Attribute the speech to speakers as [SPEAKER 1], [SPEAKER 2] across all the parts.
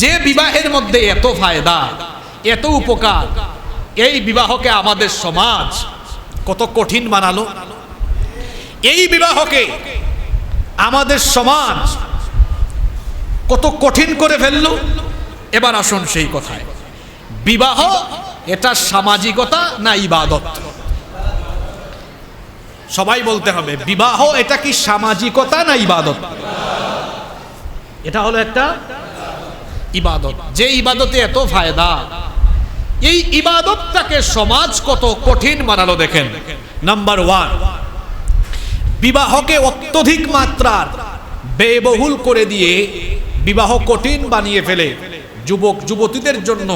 [SPEAKER 1] যে বিবাহের মধ্যে এত ফায়দা, এত উপকার, এই বিবাহকে আমাদের সমাজ কত কঠিন বানালো। এই বিবাহকে আমাদের সমাজ কত কঠিন করে ফেলল। এবার আসুন সেই কথায়, বিবাহ এটা সামাজিকতা না ইবাদত? সবাই বলতে হবে, বিবাহ এটা কি সামাজিকতা না ইবাদত? এটা হলো একটা ইবাদত। যে ইবাদতে এত ফায়দা, এই ইবাদতটাকে সমাজ কত কঠিন বানালো দেখেন। নাম্বার ওয়ান বিবাহকে অত্যধিক মাত্রার, ব্যয়বহুল করে দিয়ে বিবাহ কঠিন বানিয়ে ফেলে যুবক যুবতীদের জন্য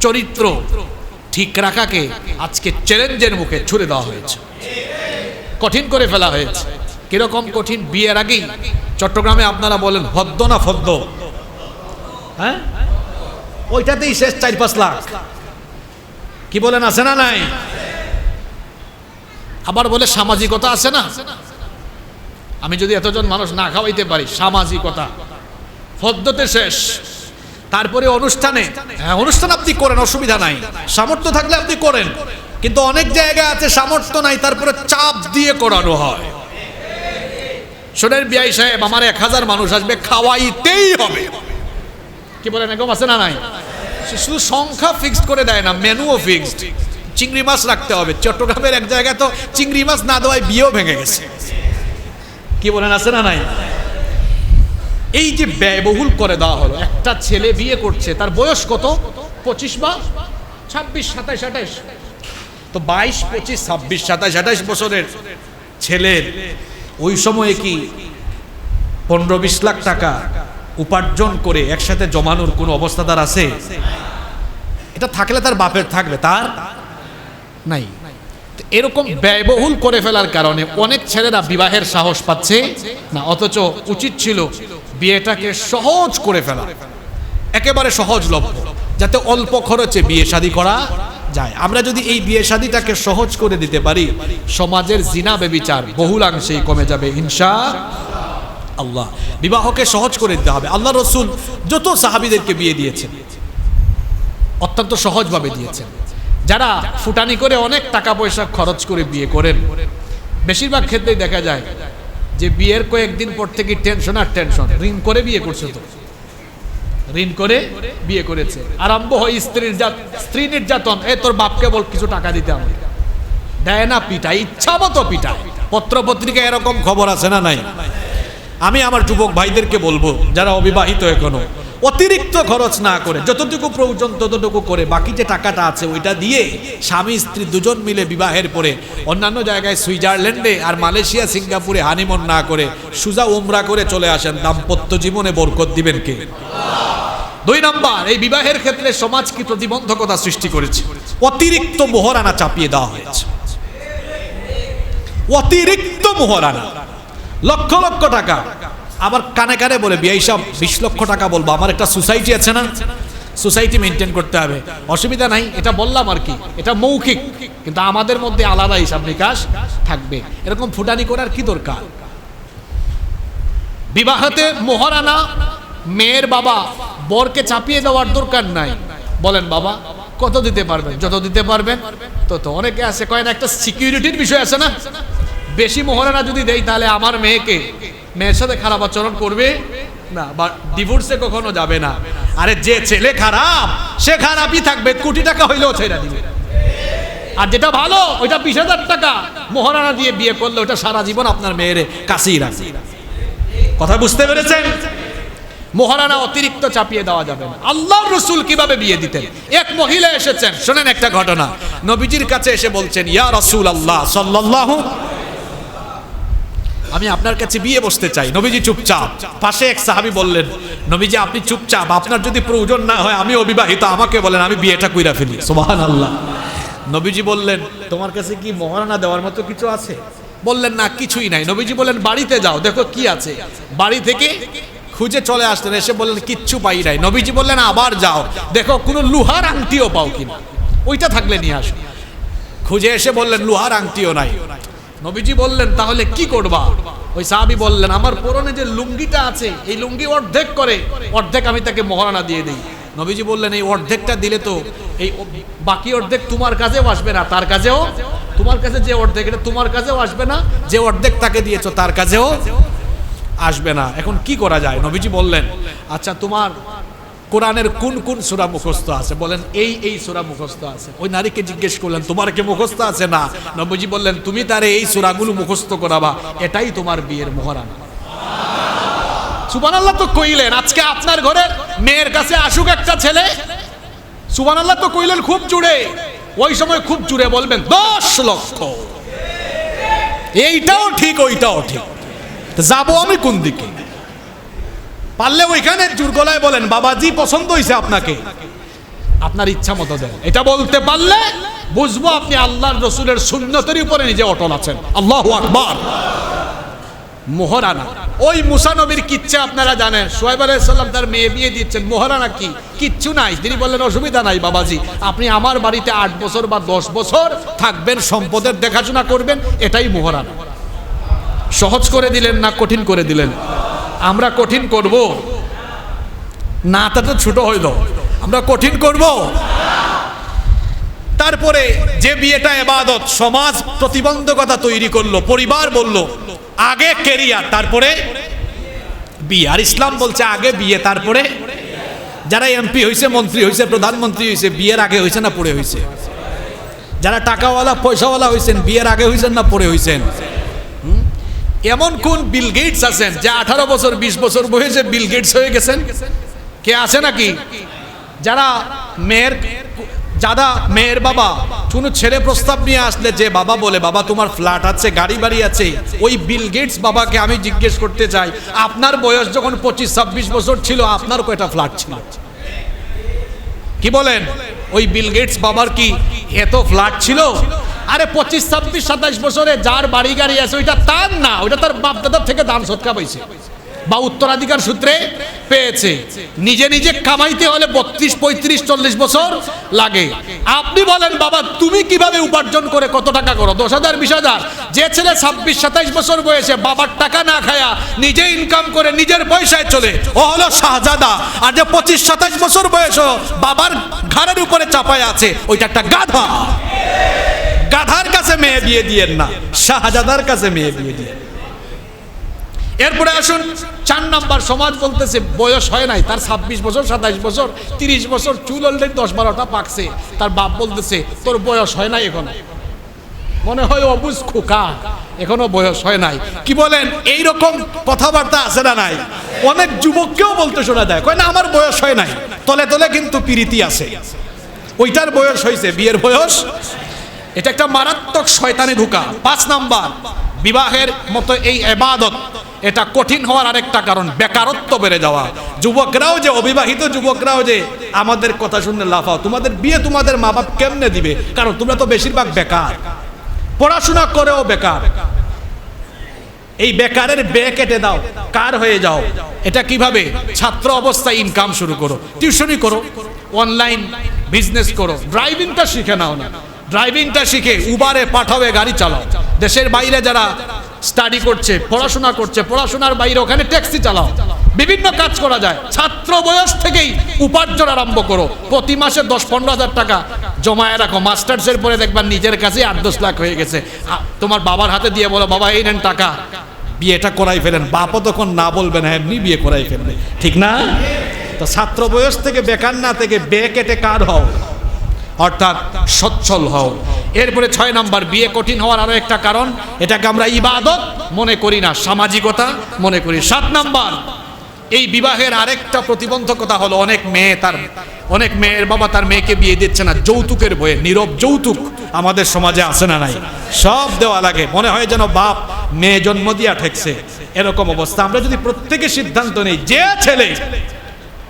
[SPEAKER 1] চরিত্র ঠিক রাখাকে আজকে চ্যালেঞ্জের মুখে ছুড়ে দেওয়া হয়েছে। কঠিন করে ফেলা হয়েছে। কীরকম কঠিন? বিয়ের আগেই চট্টগ্রামে আপনারা বলেন হদ্দ না ফদ্দ? হ্যাঁ? ওইটাতেই শেষ চার পাঁচ লাখ। কি বলেন, আছে না নাই? আবার বলে সামাজিকতা আছে না? আমি যদি এতজন মানুষ না খাওয়াইতে পারি, সামাজিকতা। ফদ্দতে শেষ। তারপরে অনুষ্ঠানে হ্যাঁ অনুষ্ঠান আপনি করেন, অসুবিধা নাই। সামর্থ্য থাকলে আপনি করেন। কিন্তু অনেক জায়গায় আছে সামর্থ্য নাই, তারপরে চাপ দিয়ে করানো হয়। শোনেন, বিআই সাহেব, আমার এক হাজার মানুষ আসবে, খাওয়াইতেই হবে। কি বলেন এরকম আছে না নাই? শুধু সংখ্যা ফিক্সড করে দেয় না মেনুও ফিক্সড চিংড়ি মাছ রাখতে হবে। চট্টগ্রামের এক জায়গায় তো চিংড়ি মাছ না দেওয়ায় বিয়েও ভেঙে গেছে। কি বলেন, আছে না নাই? এই যে ব্যয়বহুল করে দেওয়া হলো, একটা ছেলে বিয়ে করছে, তার বয়স কত? পঁচিশ বা ছাব্বিশ, সাতাইশ, আঠাইশ? তো বাইশ, পঁচিশ, ছাব্বিশ, সাতাইশ, আঠাইশ বছরের ছেলের ওই সময়ে কি পনেরো, বিশ লাখ টাকা উপার্জন করে একসাথে জমানোর কোনো অবস্থা তার আছে? এটা থাকলে তার বাপের থাকবে, তার নাই। এরকম ব্যয়বহুল করে ফেলার কারণে অনেক ছেলেরা বিবাহের সাহস পাচ্ছে না, অথচ উচিত ছিল বিয়েটাকে সহজ করে ফেলা। একেবারে সহজলভ্য, যাতে অল্প খরচে বিয়ে শাদী করা যায়। আমরা যদি এই বিয়ে শাদীটাকে সহজ করে দিতে পারি, সমাজের জিনা বেবিচার বহুলাংশেই কমে যাবে, ইনশা আল্লাহ। বিবাহকে সহজ করে দিতে হবে। আল্লাহ রসুল যত সাহাবিদেরকে বিয়ে দিয়েছেন, অত্যন্ত সহজভাবে দিয়েছেন। যারা ফুটানি করে অনেক টাকা পয়সা খরচ করে বিয়ে করেন, বেশিরভাগ ক্ষেত্রেই দেখা যায় যে বিয়ের কয়েকদিন পর থেকে টেনশন আর টেনশন। ঋণ করে বিয়ে করছে তো। ঋণ করে বিয়ে করেছে। আরম্ভ হয় স্ত্রীর স্ত্রী নির্যাতন। এ তোর বাপকে বল কিছু টাকা দিতে আমাকে দেয় না পিটায় ইচ্ছা মতো পিটায়। পত্র পত্রিকা এরকম খবর আছে না নাই? আমি আমার যুবক ভাইদেরকে বলব, যারা অবিবাহিত এখনও, অতিরিক্ত খরচ না করে, যতটুকু প্রয়োজন ততটুকু করে, বাকি যে টাকাটা আছে ওইটা দিয়ে স্বামী, স্ত্রী দুজন মিলে বিবাহের পরে অন্যান্য জায়গায় সুইজারল্যান্ডে আর মালয়েশিয়া, সিঙ্গাপুরে হানিমন না করে, সুজা উমরা করে চলে আসেন, দাম্পত্য জীবনে বরকত দিবেন কে? দুই নম্বর, এই বিবাহের ক্ষেত্রে সমাজ কি প্রতিবন্ধকতা সৃষ্টি করেছে। অতিরিক্ত মোহরানা চাপিয়ে দেওয়া হয়েছে। অতিরিক্ত মোহরানা। লক্ষ লক্ষ টাকা। আবার কানে কানে বলে বিয়াই সব বিশ লক্ষ টাকা বলব। আমার একটা সোসাইটি আছে না? সোসাইটি মেনটেন করতে হবে। অসুবিধা নাই, এটা বললাম আর কি। এটা মৌখিক, কিন্তু আমাদের মধ্যে আলাদা হিসাব নিকাশ থাকবে। এরকম ফুটানি করার কি দরকার? বিবাহতে মোহরানা, মেয়ের বাবা, বরকে চাপিয়ে দেওয়ার দরকার নাই। বলেন বাবা, কত দিতে পারবেন? যত দিতে পারবেন, তত। অনেকে আছে, কয় না, একটা সিকিউরিটির বিষয় আছে না? বেশি মোহরানা যদি দেই তাহলে আমার মেয়েকে মেয়ের সাথে খারাপ আচরণ করবে না, বা ডিভোর্সে কখনো যাবে না। আরে যে ছেলে খারাপ, সে খারাপই থাকবে, কোটি টাকা হইলেও ছেড়ে দিবে। আর যেটা ভালো, ওইটা বিশ হাজার টাকা মোহরানা দিয়ে বিয়ে করলে ওটা সারা জীবন আপনার মেয়ের কাছেই রাখবে। কথা বুঝতে পেরেছেন? মোহরানা অতিরিক্ত চাপিয়ে দেওয়া যাবে না। আল্লাহ রসুল কীভাবে বিয়ে দিতেন? এক মহিলা এসেছেন, শোনেন একটা ঘটনা। নবীজির কাছে এসে বলছেন, ইয়া রসুল আল্লাহ সাল্লাহ আমি আপনার কাছে বিয়ে বসতে চাই। নবীজি চুপচাপ। পাশে এক সাহাবি বললেন, নবীজি, আপনি চুপচাপ। আপনার যদি প্রয়োজন না হয় আমি অবিবাহিত আমাকে বলেন, আমি বিয়েটা কইরা ফেলি। সোহান আল্লাহ নবীজি বললেন, তোমার কাছে কি মহারানা দেওয়ার মতো কিছু আছে? বললেন, না, কিছুই নাই। নবীজি বললেন, বাড়িতে যাও, দেখো কি আছে। বাড়ি থেকে খুঁজে চলে আসলেন, এসে বললেন, কিচ্ছু পাই নাই। নবীজি বললেন, আবার যাও, দেখো কোনো লুহার আংটিও পাও কিনা। ওইটা থাকলে নিয়ে আসো। খুঁজে এসে বললেন, লুহার আংটিও নাই। নবীজি বললেন, তাহলে কি করবা? ওই সাহাবি বললেন, আমার পরনে যে লুঙ্গিটা আছে, এই লুঙ্গি অর্ধেক করে, অর্ধেক আমি তাকে মহারানা দিয়ে দিই। নবীজি বললেন, এই অর্ধেকটা দিলে তো এই বাকি অর্ধেক তোমার কাছেও আসবে না, তার কাছেও তোমার কাছে যে অর্ধেক, এটা তোমার কাছেও আসবে না, যে অর্ধেক তাকে দিয়েছ তার কাছেও আসবে না। এখন কি করা যায়? নবীজি বললেন আচ্ছা তোমার কোরআনের কোন কোন সূরা মুখস্থ আছে? বলেন, এই এই সূরা মুখস্থ আছে। ওই নারীকে জিজ্ঞেস করলেন, তোমার কি মুখস্থ আছে না? নবীজি বললেন, তুমি তারে এই সূরাগুলো মুখস্থ করাবা, এটাই তোমার বিয়ের মহারানা। সুবহানাল্লাহ তো কইলেন, আজকে আপনার ঘরে মেয়ের কাছে আসুক একটা ছেলে। সুবহানাল্লাহ তো কইলেন, খুব জুড়ে ওই সময় খুব জুড়ে বলবেন, দশ লক্ষ। এইটাও ঠিক, ওইটাও ঠিক। যাব আমি কোন দিকে? পারলে ওইখানে জোর গলায় বলেন, বাবাজি, পছন্দ হয়েছে আপনাকে। আপনার ইচ্ছা মতো দেন। এটা বলতে পারলে বুঝব আপনি আল্লাহর রসুলের সুন্নতের উপরে নিজে অটল আছেন। আল্লাহ আকবার। মোহরানা। ওই মুসা নবীর কিচ্ছা আপনারা জানেন। সোহেব আলাইসাল্লাম তার মেয়ে বিয়ে দিচ্ছেন মোহরানা কি? কিচ্ছু নাই। তিনি বললেন, অসুবিধা নাই বাবাজি। আপনি আমার বাড়িতে আট বছর বা দশ বছর থাকবেন, সম্পদের দেখাশোনা করবেন, এটাই মোহরানা। সহজ করে দিলেন না, কঠিন করে দিলেন? আমরা কঠিন করব। না তা ছোট হইল। আমরা কঠিন করব। তারপরে যে বিয়েটা এবাদত, সমাজ প্রতিবন্ধকতা তৈরি করল, পরিবার বলল, আগে কেরিয়ার, তারপরে বিয়ে। আর ইসলাম বলছে, আগে বিয়ে, তারপরে যারা এমপি হয়েছে মন্ত্রী হয়েছে প্রধানমন্ত্রী হয়েছে বিয়ের আগে হয়েছে না পরে হয়েছে যারা টাকাওয়ালা, পয়সাওয়ালা হয়েছেন বিয়ের আগে হয়েছেন না পরে হয়েছেন? এমন কোন বিল গেটস আছেন যে আঠারো বছর, বিশ বছর বয়সে বিল গেটস হয়ে গেছেন? কে আছে নাকি? যারা মেয়ের যারা মেয়ের বাবা, কোনো ছেলে প্রস্তাব নিয়ে আসলে যে বাবা বলে, বাবা, তোমার ফ্ল্যাট আছে, গাড়ি বাড়ি আছে। ওই বিল গেটস বাবাকে আমি জিজ্ঞেস করতে চাই, আপনার বয়স যখন পঁচিশ, ছাব্বিশ বছর ছিল, আপনার কয়টা ফ্ল্যাট ছিল? কি বলেন? ওই বিল গেটস বাবার কি এত ফ্ল্যাট ছিল? আরে পঁচিশ, ছাব্বিশ সাতাশ বছরে যার বাড়ি গাড়ি আছে, ওইটা তার না, ওইটা তার বাপ দাদার থেকে দান সৎকা পাইছে। বা উত্তরাধিকার সূত্রে পেয়েছে। নিজে নিজে কামাইতে হলে বত্রিশ, পঁয়ত্রিশ, চল্লিশ বছর লাগে। আপনি বলেন, বাবা, তুমি কীভাবে উপার্জন করে কত টাকা করো? দশ হাজার, বিশ হাজার। যে ছেলে ছাব্বিশ, সাতাইশ বছর বয়সে বাবার টাকা না খায়া নিজে ইনকাম করে নিজের পয়সায় চলে, ও হলো শাহজাদা। আর যে পঁচিশ, সাতাইশ বছর বয়স বাবার ঘাড়ের উপরে চাপায় আছে, ওইটা একটা গাধা। গাধার কাছে মেয়ে বিয়ে দিয়েন না, শাহজাদার কাছে মেয়ে বিয়ে দিয়ে এরপরে আসুন, চার নাম্বার সমাজ বলতেছে, বয়স হয় নাই, তার ছাব্বিশ বছর, সাতাইশ বছর, তিরিশ বছর, চুল অলরেডি দশ বারোটা পাকছে। তার বাপ বলতেছে, তোর বয়স হয় নাই এখনও। মনে হয় অবুজ খোকা, এখনও বয়স হয় নাই। কি বলেন এই রকম কথাবার্তা আছে না নাই? অনেক যুবককেও বলতে শোনা যায়, কয় না, আমার বয়স হয় নাই। তলে তলে কিন্তু পিরিতি আছে। ওইটার বয়স হয়েছে, বিয়ের বয়স এটা একটা মারাত্মক শয়তানি ঢুকা পাঁচ নাম্বার, বিবাহের মতো এই এবাদত, এটা কঠিন হওয়ার আরেকটা কারণ, বেকারত্ব বেড়ে যাওয়া। যুবকরাও যে, অবিবাহিত যুবকরাও যে, আমাদের কথা শুনলে লাফাও তোমাদের বিয়ে তোমাদের মা বাপ কেমনে দিবে? কারণ তোমরা তো বেশিরভাগ বেকার। পড়াশোনা করেও বেকার। এই বেকারের বে কেটে দাও, কার হয়ে যাও? এটা কীভাবে? ছাত্র অবস্থায় ইনকাম শুরু করো। টিউশনি করো। অনলাইন বিজনেস করো। ড্রাইভিংটা শিখে নাও না। ড্রাইভিংটা শিখে উবারে পাঠাবে, গাড়ি চালাও। দেশের বাইরে যারা স্টাডি করছে, পড়াশোনা করছে, পড়াশোনার বাইরে ওখানে ট্যাক্সি চালাও। বিভিন্ন কাজ করা যায়। ছাত্র বয়স থেকেই উপার্জন আরম্ভ করো। প্রতি মাসে দশ পনেরো হাজার টাকা জমায় রাখো। মাস্টার্সের পরে দেখবেন নিজের কাছে আট দশ লাখ হয়ে গেছে। তোমার বাবার হাতে দিয়ে বলো, বাবা, এই নেন টাকা। বিয়েটা করাই ফেলেন। বাপও তখন না বলবেন হ্যাঁ এমনি বিয়ে করাই ফেলবে। ঠিক না? তো ছাত্র বয়স থেকে বেকার না থেকে বে কেটে কার হও? অর্থাৎ সচ্ছল হও। এরপরে ছয় নাম্বার, বিয়ে কঠিন হওয়ার আরও একটা কারণ, এটাকে আমরা ইবাদত মনে করি না, সামাজিকতা মনে করি। সাত নাম্বার, এই বিবাহের আরেকটা প্রতিবন্ধকতা হলো অনেক মেয়ে তার, অনেক মেয়ের বাবা তার মেয়েকে বিয়ে দিচ্ছে না, যৌতুকের বয়ে, নীরব যৌতুক আমাদের সমাজে আছে না নাই। সব দেওয়া লাগে, মনে হয় যেন বাপ মেয়ে জন্ম দিয়া ঠেকছে, এরকম অবস্থা। আমরা যদি প্রত্যেকে সিদ্ধান্ত নেই, যে ছেলে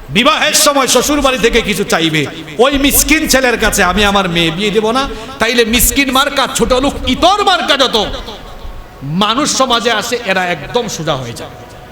[SPEAKER 1] বিবাহের সময় শ্বশুর বাড়ি থেকে কিছু চাইবে। ওই মিসকিন ছেলের কাছে আমি আমার মেয়ে বিয়ে দেব না। তাইলে মিসকিন মার্কা, ছোট লোক, ইতর মার্কা যত। মানুষ সমাজে আসে, এরা একদম সোজা হয়ে যায়।